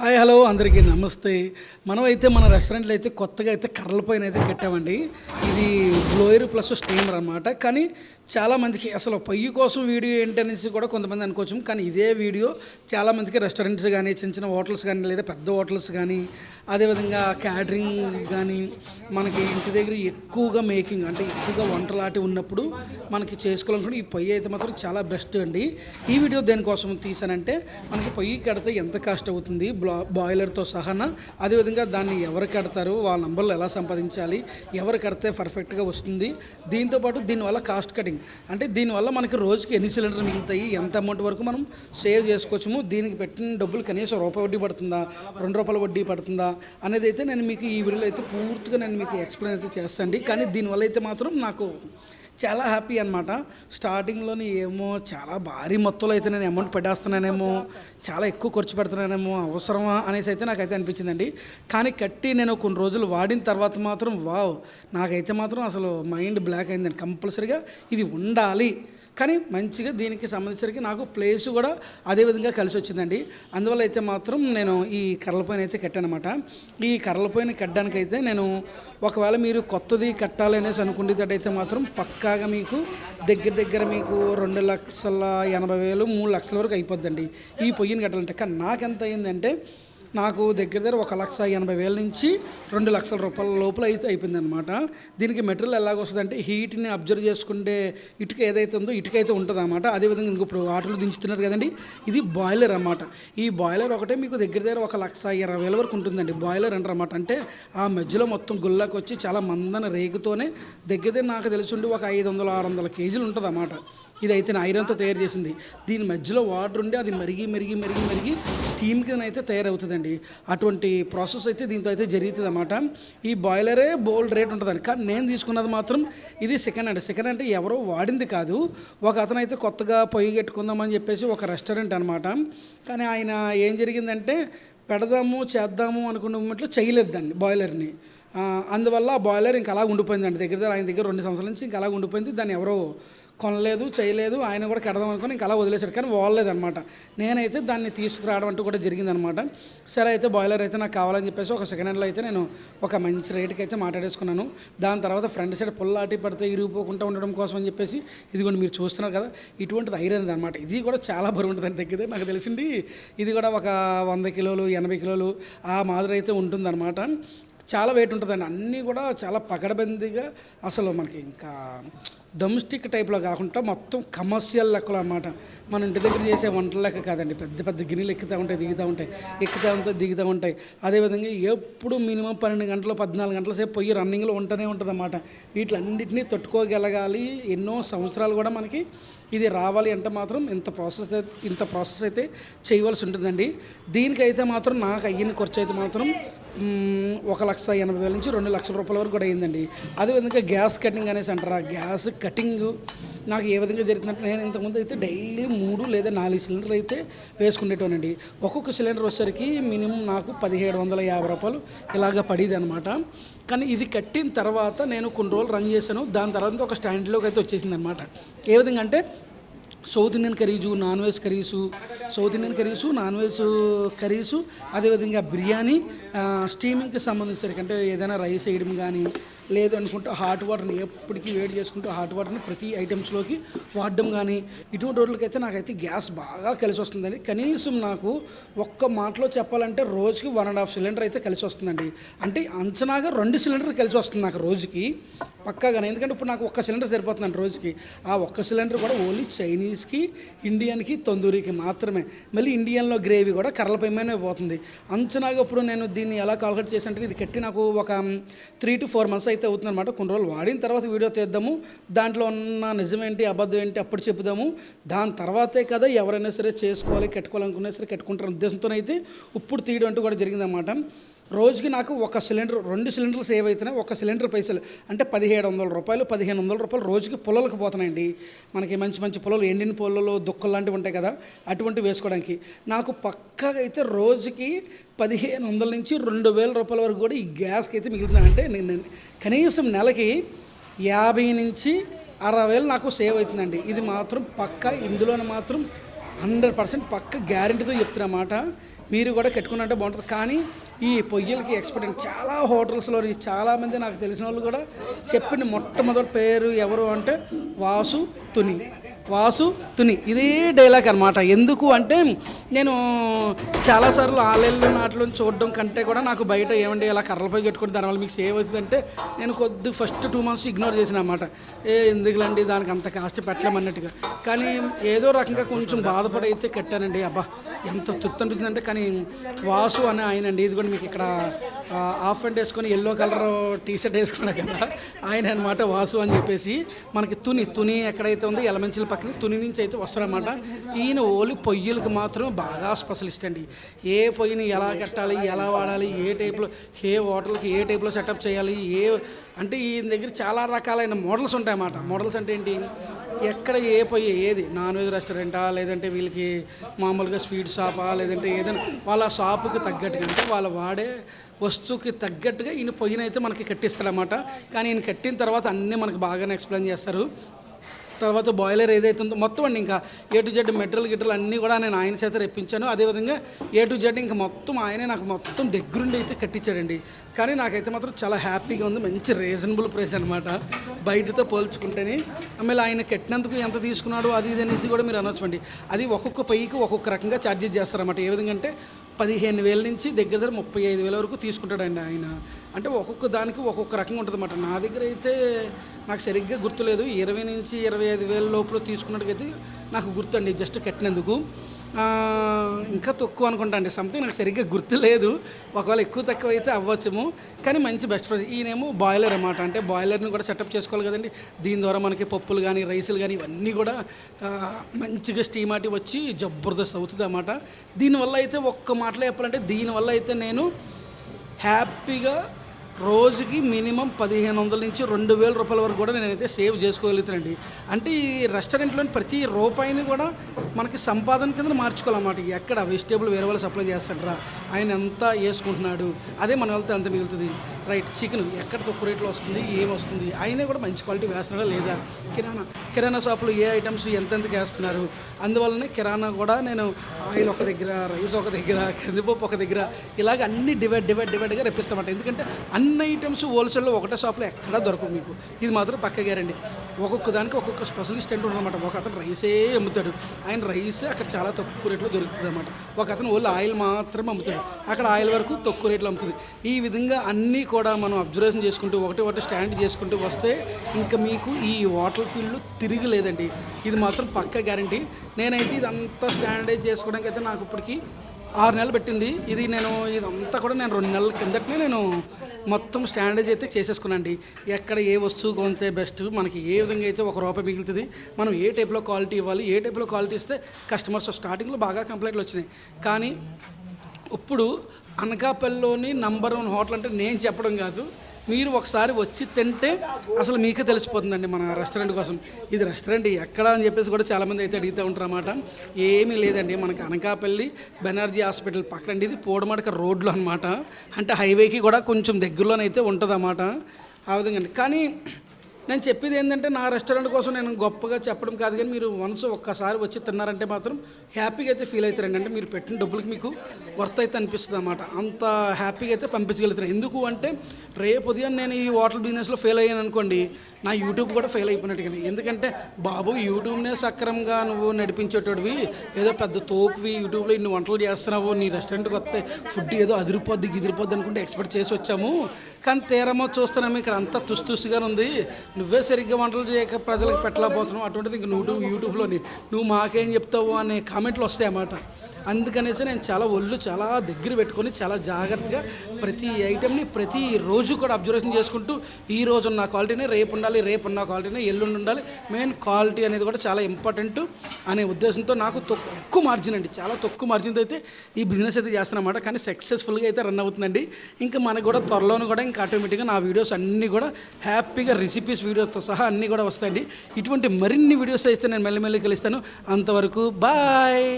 Hi hello అందరికీ నమస్తే. మనం అయితే మన రెస్టారెంట్లో అయితే కొత్తగా అయితే కర్రల పైన అయితే కట్టామండి. ఇది బ్లోయర్ ప్లస్ స్టీమర్ అనమాట కానీ చాలామందికి అసలు పొయ్యి కోసం వీడియో ఏంటనేసి కూడా కొంతమంది అనుకోవచ్చు. కానీ ఇదే వీడియో చాలామందికి రెస్టారెంట్స్ కానీ చిన్న చిన్న హోటల్స్ కానీ లేదా పెద్ద హోటల్స్ కానీ అదేవిధంగా క్యాటరింగ్ కానీ మనకి ఇంటి దగ్గర ఎక్కువగా మేకింగ్ అంటే ఎక్కువగా వంటలాంటి ఉన్నప్పుడు మనకి చేసుకోవాలనుకుంటే ఈ పొయ్యి అయితే మాత్రం చాలా బెస్ట్ అండి. ఈ వీడియో దేనికోసం తీసానంటే మనకి పొయ్యి కడితే ఎంత కాస్ట్ అవుతుంది బ్లా బాయిలర్తో సహా అదేవిధంగా దాన్ని ఎవరు కడతారు వాళ్ళ నంబర్లు ఎలా సంపాదించాలి ఎవరు కడితే పర్ఫెక్ట్గా వస్తుంది. దీంతోపాటు దీనివల్ల కాస్ట్ కటింగ్ అంటే దీనివల్ల మనకి రోజుకి ఎన్ని సిలిండర్లు మిగులుతాయి ఎంత అమౌంట్ వరకు మనం సేవ్ చేసుకోవచ్చుము దీనికి పెట్టిన డబ్బులు కనీసం రూపాయి వడ్డీ పడుతుందా రెండు రూపాయల వడ్డీ పడుతుందా అనేది అయితే నేను మీకు ఈ వీడియోలో అయితే పూర్తిగా నేను మీకు ఎక్స్ప్లెయిన్ అయితే చేస్తాను కానీ దీనివల్ల అయితే మాత్రం నాకు చాలా హ్యాపీ అనమాట స్టార్టింగ్లోని ఏమో చాలా భారీ మొత్తంలో అయితే నేను అమౌంట్ పెట్టేస్తున్నానేమో చాలా ఎక్కువ ఖర్చు పెడుతున్నానేమో అవసరమా అనేసి అయితే నాకైతే అనిపించిందండి. కానీ కట్టి నేను కొన్ని రోజులు వాడిన తర్వాత మాత్రం వావ్! నాకైతే మాత్రం అసలు మైండ్ బ్లాక్ అయిందండి. కంపల్సరీగా ఇది ఉండాలి. కానీ మంచిగా దీనికి సంబంధించరికి నాకు ప్లేస్ కూడా అదే విధంగా కలిసి వచ్చిందండి. అందువల్ల అయితే మాత్రం నేను ఈ కర్రలపైన అయితే కట్టానమాట. ఈ కర్రలపైన కట్టడానికైతే నేను ఒకవేళ మీరు కొత్తది కట్టాలి అనేసి అనుకునేటట్టయితే మాత్రం పక్కాగా మీకు దగ్గర దగ్గర మీకు రెండు లక్షల ఎనభై వేలు మూడు లక్షల వరకు అయిపోద్దండి. ఈ పొయ్యిని కట్టాలంటే కానీ నాకెంత అయిందంటే నాకు దగ్గర దగ్గర ఒక లక్ష ఎనభై వేల నుంచి రెండు లక్షల రూపాయల లోపల అయితే అయిపోయింది అనమాట దీనికి మెటీరియల్ ఎలాగొస్తుందంటే హీట్ని అబ్జర్వ్ చేసుకుంటే ఇటుక ఏదైతే ఉందో ఇటుక అయితే ఉంటుంది అనమాట అదేవిధంగా ఇంక ఇప్పుడు ఆటలు దించుతున్నారు కదండి ఇది బాయిలర్ అన్నమాట. ఈ బాయిలర్ ఒకటే మీకు దగ్గర దగ్గర ఒక లక్ష ఇరవై వేల వరకు ఉంటుందండి. బాయిలర్ అంటారు అనమాట అంటే ఆ మధ్యలో మొత్తం గుల్లాకి వచ్చి చాలా మందన రేగుతోనే దగ్గర దగ్గర నాకు తెలిసి ఉండి ఒక ఐదు వందల ఆరు వందల కేజీలు ఉంటుంది అన్నమాట ఇదైతే ఐరన్తో తయారు చేసింది. దీని మధ్యలో వాటర్ ఉండి అది మరిగి మెరిగి మెరిగి మెరిగి స్టీమ్ కింద అయితే తయారవుతుందండి. అటువంటి ప్రాసెస్ అయితే దీంతో అయితే జరుగుతుంది అన్నమాట ఈ బాయిలరే బోల్డ్ రేట్ ఉంటుందండి. కానీ నేను తీసుకున్నది మాత్రం ఇది సెకండ్ హ్యాండ్. సెకండ్ అంటే ఎవరో వాడింది కాదు. ఒక అతను అయితే కొత్తగా పొయ్యి కట్టుకుందామని చెప్పేసి ఒక రెస్టారెంట్ అనమాట కానీ ఆయన ఏం జరిగిందంటే పెడదాము చేద్దాము అనుకున్న మూమెంట్లో చేయలేదు బాయిలర్ని. అందువల్ల ఆ బాయిలర్ ఇంకా అలా ఉండిపోయిందండి. దగ్గర దగ్గర ఆయన దగ్గర రెండు సంవత్సరాల నుంచి ఇంకా అలా ఉండిపోయింది. దాన్ని ఎవరో కొనలేదు చేయలేదు ఆయన కూడా కడదాం అనుకుని ఇంకా అలా వదిలేశాడు. కానీ వాడలేదన్నమాట. నేనైతే దాన్ని తీసుకురావడం అంటూ కూడా జరిగిందనమాట సరే అయితే బాయిలర్ అయితే నాకు కావాలని చెప్పేసి ఒక సెకండ్ హ్యాండ్లో అయితే నేను ఒక మంచి రేటుకి అయితే మాట్లాడేసుకున్నాను. దాని తర్వాత ఫ్రంట్ సైడ్ పుల్లాటి పడితే ఇరిగిపోకుండా ఉండడం కోసం అని చెప్పేసి ఇదిగోండి మీరు చూస్తున్నారు కదా ఇటువంటిది ఐరన్ అనమాట ఇది కూడా చాలా బరువు ఉంటుంది దగ్గర నాకు తెలిసింది. ఇది కూడా ఒక వంద కిలోలు ఎనభై కిలోలు ఆ మాదిరి అయితే ఉంటుందన్నమాట. చాలా వెయిట్ ఉంటుందండి. అన్నీ కూడా చాలా పకడబందీగా అసలు మనకి ఇంకా డొమెస్టిక్ టైప్లో కాకుండా మొత్తం కమర్షియల్ లెక్కలు అనమాట మన ఇంటి దగ్గర చేసే వంటల లెక్క కాదండి. పెద్ద పెద్ద గిన్నెలు ఎక్కుతూ ఉంటాయి దిగుతూ ఉంటాయి. ఎక్కుతూ ఉంటాయి దిగుతూ ఉంటాయి. అదేవిధంగా ఎప్పుడు మినిమం పన్నెండు గంటలు పద్నాలుగు గంటల సేపు పొయ్యి రన్నింగ్లో ఉంటూనే ఉంటుంది అన్నమాట వీటిలన్నింటినీ తట్టుకోగలగాలి. ఎన్నో సంవత్సరాలు కూడా మనకి ఇది రావాలి అంటే మాత్రం ఇంత ప్రాసెస్ అయితే ఇంత ప్రాసెస్ అయితే చేయవలసి ఉంటుందండి. దీనికైతే మాత్రం నాకు అయ్యిన ఖర్చు అయితే మాత్రం ఒక లక్ష ఎనభై వేల నుంచి రెండు లక్షల రూపాయల వరకు కూడా అయ్యిందండి. అదేవిధంగా గ్యాస్ కటింగ్ అనేసి అంటారు ఆ గ్యాస్ కటింగ్ నాకు ఏ విధంగా జరుగుతున్నట్టు నేను ఇంతకుముందు అయితే డైలీ మూడు లేదా నాలుగు సిలిండర్ అయితే వేసుకునేటోనండి. ఒక్కొక్క సిలిండర్ వచ్చేసరికి మినిమం నాకు పదిహేడు వందల యాభై రూపాయలు ఇలాగ పడేది అనమాట కానీ ఇది కట్టిన తర్వాత నేను కొన్ని రోజులు రన్ చేశాను. దాని తర్వాత ఒక స్టాండ్లోకి అయితే వచ్చేసింది అనమాట ఏ విధంగా అంటే south Indian curries non veg curries south Indian curries non veg curries అదేవిధంగా బిర్యానీ స్టీమింగ్కి సంబంధించిన అంటే ఏదైనా రైస్ వేయడం కానీ లేదనుకుంటే హాట్ వాటర్ని ఎప్పటికీ వేడి చేసుకుంటూ హాట్ వాటర్ని ప్రతి ఐటమ్స్లోకి వాడడం కానీ ఇటువంటి రోజులకైతే నాకైతే గ్యాస్ బాగా కలిసి వస్తుందండి. కనీసం నాకు ఒక్క మాటలో చెప్పాలంటే రోజుకి వన్ అండ్ హాఫ్ సిలిండర్ అయితే కలిసి వస్తుందండి. అంటే అంచనాగా రెండు సిలిండర్ కలిసి వస్తుంది నాకు రోజుకి పక్కాగానే. ఎందుకంటే ఇప్పుడు నాకు ఒక్క సిలిండర్ సరిపోతుందండి రోజుకి. ఆ ఒక్క సిలిండర్ కూడా ఓన్లీ చైనీస్కి ఇండియన్కి తందూరికి మాత్రమే. మళ్ళీ ఇండియన్లో గ్రేవీ కూడా కర్రల పోతుంది. అంచనాగా ఇప్పుడు నేను దీన్ని ఎలా కాల్కులేట్ అంటే ఇది కట్టి నాకు ఒక త్రీ టు ఫోర్ మంత్స్ అయితే అయితే అవుతుందన్నమాట. కొన్ని రోజులు వాడిన తర్వాత వీడియో తీద్దాము. దాంట్లో ఉన్న నిజమేంటి అబద్ధం ఏంటి అప్పుడు చెప్దాము దాని తర్వాతే కదా ఎవరైనా సరే చేసుకోవాలి కట్టుకోవాలనుకున్నా సరే కట్టుకుంటారు ఉద్దేశంతో అయితే ఇప్పుడు తీయడం అంటూ కూడా జరిగిందన్నమాట. రోజుకి నాకు ఒక సిలిండర్ రెండు సిలిండర్లు సేవ్ అవుతున్నాయి ఒక సిలిండర్ పైసలు. అంటే పదిహేడు వందల రూపాయలు పదిహేను వందల రూపాయలు రోజుకి పొలాలకు పోతున్నాయండి. మనకి మంచి మంచి పొలాలు ఎండిన పొలాలు దుక్కలు లాంటివి ఉంటాయి కదా అటువంటి వేసుకోవడానికి. నాకు పక్కాగా అయితే రోజుకి పదిహేను వందల నుంచి రెండు వేల రూపాయల వరకు కూడా ఈ గ్యాస్కి అయితే మిగులుతుందంటే అంటే నేను కనీసం నెలకి యాభై నుంచి అరవై వేలు నాకు సేవ్ అవుతుందండి. ఇది మాత్రం పక్కా ఇందులోనే మాత్రం హండ్రెడ్ పర్సెంట్ పక్క గ్యారంటీతో చెప్తున్నమాట మీరు కూడా కట్టుకున్నట్టే బాగుంటుంది. కానీ ఈ పొయ్యిలకి ఎక్స్పర్ట్ చాలా హోటల్స్లో చాలామంది నాకు తెలిసిన వాళ్ళు కూడా చెప్పిన మొట్టమొదటి పేరు ఎవరు అంటే వాసు తుని. వాసు తుని ఇదే డైలాగ్ అనమాట ఎందుకు అంటే నేను చాలాసార్లు ఆన్లైన్లో నాట్లు చూడడం కంటే కూడా నాకు బయట ఏమంటే ఇలా కర్రలపై కట్టుకుని దానివల్ల మీకు సేవ్ అవుతుందంటే నేను కొద్ది ఫస్ట్ టూ మంత్స్ ఇగ్నోర్ చేసిన అనమాట ఏ ఎందుకులండి దానికి అంత కాస్ట్ పెట్టలేమన్నట్టుగా కానీ ఏదో రకంగా కొంచెం బాధపడైతే కట్టానండి. అబ్బా ఎంత తృప్తి అనిపిస్తుందంటే కానీ వాసు అని ఆయనండి. ఇది కూడా మీకు ఇక్కడ హాఫ్ అండ్ వేసుకొని ఎల్లో కలర్ టీ షర్ట్ వేసుకున్నా కదా ఆయన అనమాట వాసు అని చెప్పేసి మనకి తుని తుని ఎక్కడైతే ఉందో ఎలమంచిల పక్కన తుని నుంచి అయితే వస్తారనమాట ఈయన ఓన్లీ పొయ్యిలకు మాత్రం బాగా స్పెషలిస్ట్ అండి. ఏ పొయ్యిని ఎలా కట్టాలి ఎలా వాడాలి ఏ టైప్లో ఏ హోటల్కి ఏ టైప్లో సెటప్ చేయాలి ఏ అంటే ఈయన దగ్గర చాలా రకాలైన మోడల్స్ ఉంటాయన్నమాట. మోడల్స్ అంటే ఏంటి? ఎక్కడ ఏ పొయ్యి ఏది? నాన్ వెజ్ రెస్టారెంటా? లేదంటే వీళ్ళకి మామూలుగా స్వీట్ షాపా? లేదంటే ఏదైనా వాళ్ళ షాపుకి తగ్గట్టుగా అంటే వాళ్ళు వాడే వస్తువుకి తగ్గట్టుగా ఈయన పొయ్యినైతే మనకి కట్టిస్తాడనమాట కానీ ఈయన కట్టిన తర్వాత అన్నీ మనకి బాగానే ఎక్స్ప్లెయిన్ చేస్తారు. తర్వాత బాయిలర్ ఏదైతే ఉందో మొత్తం అండి ఇంకా ఏ టు జెడ్ మెటీరియల్ గిట్టలు అన్నీ కూడా నేను ఆయన చేత రెప్పించాను అదేవిధంగా ఏ టు జెడ్ ఇంకా మొత్తం ఆయనే నాకు మొత్తం దగ్గరుండి అయితే కట్టించాడండి. కానీ నాకైతే మాత్రం చాలా హ్యాపీగా ఉంది. మంచి రీజనబుల్ ప్రైస్ అనమాట బయటతో పోల్చుకుంటేనే. మళ్ళీ ఆయన కట్టినందుకు ఎంత తీసుకున్నాడు అది ఇది అనేసి కూడా మీరు అనొచ్చండి. అది ఒక్కొక్క పైకి ఒక్కొక్క రకంగా ఛార్జెస్ చేస్తారన్నమాట. ఏ విధంగా అంటే పదిహేను వేల నుంచి దగ్గర దగ్గర ముప్పై ఐదు వేల వరకు తీసుకుంటాడండి ఆయన. అంటే ఒక్కొక్క దానికి ఒక్కొక్క రకంగా ఉంటుంది అన్నమాట నా దగ్గర అయితే నాకు సరిగ్గా గుర్తులేదు. ఇరవై నుంచి ఇరవై ఐదు వేల లోపల తీసుకున్నట్టుగైతే నాకు గుర్తండి. జస్ట్ కట్టినందుకు. ఇంకా తక్కువ అనుకుంటా అండి. సంథింగ్ నాకు సరిగ్గా గుర్తు లేదు ఒకవేళ ఎక్కువ తక్కువ అయితే అవ్వచ్చేమో. కానీ మంచి బెస్ట్ ఫ్రెండ్ ఈయనేమో బాయిలర్ అనమాట అంటే బాయిలర్ని కూడా సెటప్ చేసుకోవాలి కదండి. దీని ద్వారా మనకి పప్పులు కానీ రైసులు కానీ ఇవన్నీ కూడా మంచిగా స్టీమ్ ఆటి వచ్చి జబర్దస్త్ అవుతుంది అన్నమాట. దీనివల్ల అయితే ఒక్క మాటలో చెప్పాలంటే దీనివల్ల అయితే నేను హ్యాపీగా రోజుకి మినిమం పదిహేను వందల నుంచి రెండు వేల రూపాయల వరకు కూడా నేనైతే సేవ్ చేసుకోగలుగుతానండి. అంటే ఈ రెస్టారెంట్లోని ప్రతి రూపాయిని కూడా మనకి సంపాదన కింద మార్చుకోవాలన్నమాట. ఎక్కడ వెజిటేబుల్ వేరే వాళ్ళు సప్లై చేస్తాడరా ఆయన ఎంత వేసుకుంటున్నాడు అదే మన వెళ్తే అంత మిగులుతుంది. రైట్ చికెన్ ఎక్కడ తక్కువ రేట్లో వస్తుంది ఏం వస్తుంది ఆయనే కూడా మంచి క్వాలిటీ వేస్తున్నాడా లేదా? కిరాణా కిరాణా షాపులో ఏ ఐటమ్స్ ఎంతెంతకు వేస్తున్నారు? అందువల్లనే కిరాణా కూడా నేను ఆయిల్ ఒక దగ్గర రైస్ ఒక దగ్గర కందిపప్పు ఒక దగ్గర ఇలాగ అన్ని డివైడ్ డివైడ్ డివైడ్గా రప్పిస్తామంట ఎందుకంటే అన్ని ఐటమ్స్ హోల్సేల్లో ఒకటే షాప్లో ఎక్కడా దొరకవు మీకు. ఇది మాత్రం పక్క గ్యారంటీ ఒక్కొక్క దానికి ఒక్కొక్క స్పెషలిస్ట్ అంటూ అనమాట ఒక అతను రైసే అమ్ముతాడు. ఆయన రైస్ అక్కడ చాలా తక్కువ రేట్లో దొరుకుతుంది అనమాట ఒక అతను ఓన్లీ ఆయిల్ మాత్రమే అమ్ముతాడు. అక్కడ ఆయిల్ వరకు తక్కువ రేట్లో అమ్ముతుంది. ఈ విధంగా అన్నీ కూడా మనం అబ్జర్వేషన్ చేసుకుంటూ ఒకటి ఒకటి స్టాండ్ చేసుకుంటూ వస్తే ఇంకా మీకు ఈ వాటర్ ఫీల్డ్ తిరిగి లేదండి. ఇది మాత్రం పక్క గ్యారంటీ. నేనైతే ఇదంతా స్టాండర్డైజ్ చేసుకోవడానికి అయితే నాకు ఇప్పటికీ ఆరు నెలలు పెట్టింది. ఇది నేను ఇదంతా కూడా నేను రెండు నెలల కిందటనే నేను మొత్తం స్టాండర్డ్ అయితే చేసేసుకున్నాండి ఎక్కడ ఏ వస్తువు కొంతే బెస్ట్ మనకి ఏ విధంగా అయితే ఒక రూపాయి మిగులుతుంది మనం ఏ టైప్లో క్వాలిటీ ఇవ్వాలి ఏ టైప్లో క్వాలిటీ ఇస్తే కస్టమర్స్ స్టార్టింగ్లో బాగా కంప్లైంట్లు వచ్చినాయి. కానీ ఇప్పుడు అనకాపల్లిలోని నంబర్ వన్ హోటల్ అంటే నేను చెప్పడం కాదు. మీరు ఒకసారి వచ్చి తింటే అసలు మీకే తెలిసిపోతుందండి మన రెస్టారెంట్ కోసం. ఇది రెస్టారెంట్ ఎక్కడ అని చెప్పేసి కూడా చాలామంది అయితే అడుగుతూ ఉంటారు అన్నమాట. ఏమీ లేదండి మనకి అనకాపల్లి బెనర్జీ హాస్పిటల్ పక్కనండి. ఇది పోడమడక రోడ్లో అనమాట అంటే హైవేకి కూడా కొంచెం దగ్గరలోనైతే ఉంటుంది అన్నమాట ఆ విధంగా అండి. కానీ నేను చెప్పేది ఏంటంటే నా రెస్టారెంట్ కోసం నేను గొప్పగా చెప్పడం కాదు కానీ మీరు వన్స్ ఒక్కసారి వచ్చి తిన్నారంటే మాత్రం హ్యాపీగా అయితే ఫీల్ అవుతారండి. అంటే మీరు పెట్టిన డబ్బులకి మీకు వర్త్ అయితే అనిపిస్తుంది అనమాట అంత హ్యాపీగా అయితే పంపించగలుగుతాను ఎందుకు అంటే రేపు ఉదయం నేను ఈ హోటల్ బిజినెస్లో ఫెయిల్ అయ్యాను అనుకోండి నా యూట్యూబ్ కూడా ఫెయిల్ అయిపోయినట్టుగా ఎందుకంటే బాబు యూట్యూబ్నే సక్రమంగా నువ్వు నడిపించేటోడివి ఏదో పెద్ద తోపువి యూట్యూబ్లో ఇన్ని వంటలు చేస్తున్నావు నీ రెస్టారెంట్కి వస్తే ఫుడ్ ఏదో అదిరిపోద్ది గిదిరిపోద్ది అనుకుంటే ఎక్స్పెక్ట్ చేసి వచ్చాము. కానీ తీరమో చూస్తున్నాము ఇక్కడ అంతా తుస్తుస్తుగానే ఉంది. నువ్వే సరిగ్గా వంటలు చేయక ప్రజలకు పెట్టలేకపోతున్నావు. అటువంటిది ఇంక నువ్వు యూట్యూబ్లోని నువ్వు మాకేం చెప్తావు అనే కామెంట్లు వస్తాయి అన్నమాట అందుకనేసి నేను చాలా ఒళ్ళు చాలా దగ్గర పెట్టుకొని చాలా జాగ్రత్తగా ప్రతి ఐటెంని ప్రతి రోజు కూడా అబ్జర్వేషన్ చేసుకుంటూ ఈ రోజు ఉన్న క్వాలిటీనే రేపు ఉండాలి రేపు ఉన్న క్వాలిటీనే ఎల్లుండి ఉండాలి. మెయిన్ క్వాలిటీ అనేది కూడా చాలా ఇంపార్టెంట్ అనే ఉద్దేశంతో నాకు తక్కువ మార్జిన్ అండి. చాలా తక్కువ మార్జిన్తో అయితే ఈ బిజినెస్ అయితే చేస్తున్నమాట కానీ సక్సెస్ఫుల్గా అయితే రన్ అవుతుందండి. ఇంకా మనకు కూడా త్వరలోనూ కూడా ఇంకా ఆటోమేటిక్గా నా వీడియోస్ అన్నీ కూడా హ్యాపీగా రెసిపీస్ వీడియోస్తో సహా అన్నీ కూడా వస్తాయండి. ఇటువంటి మరిన్ని వీడియోస్ అయితే నేను మెల్లమెల్లి కలుస్తాను. అంతవరకు బాయ్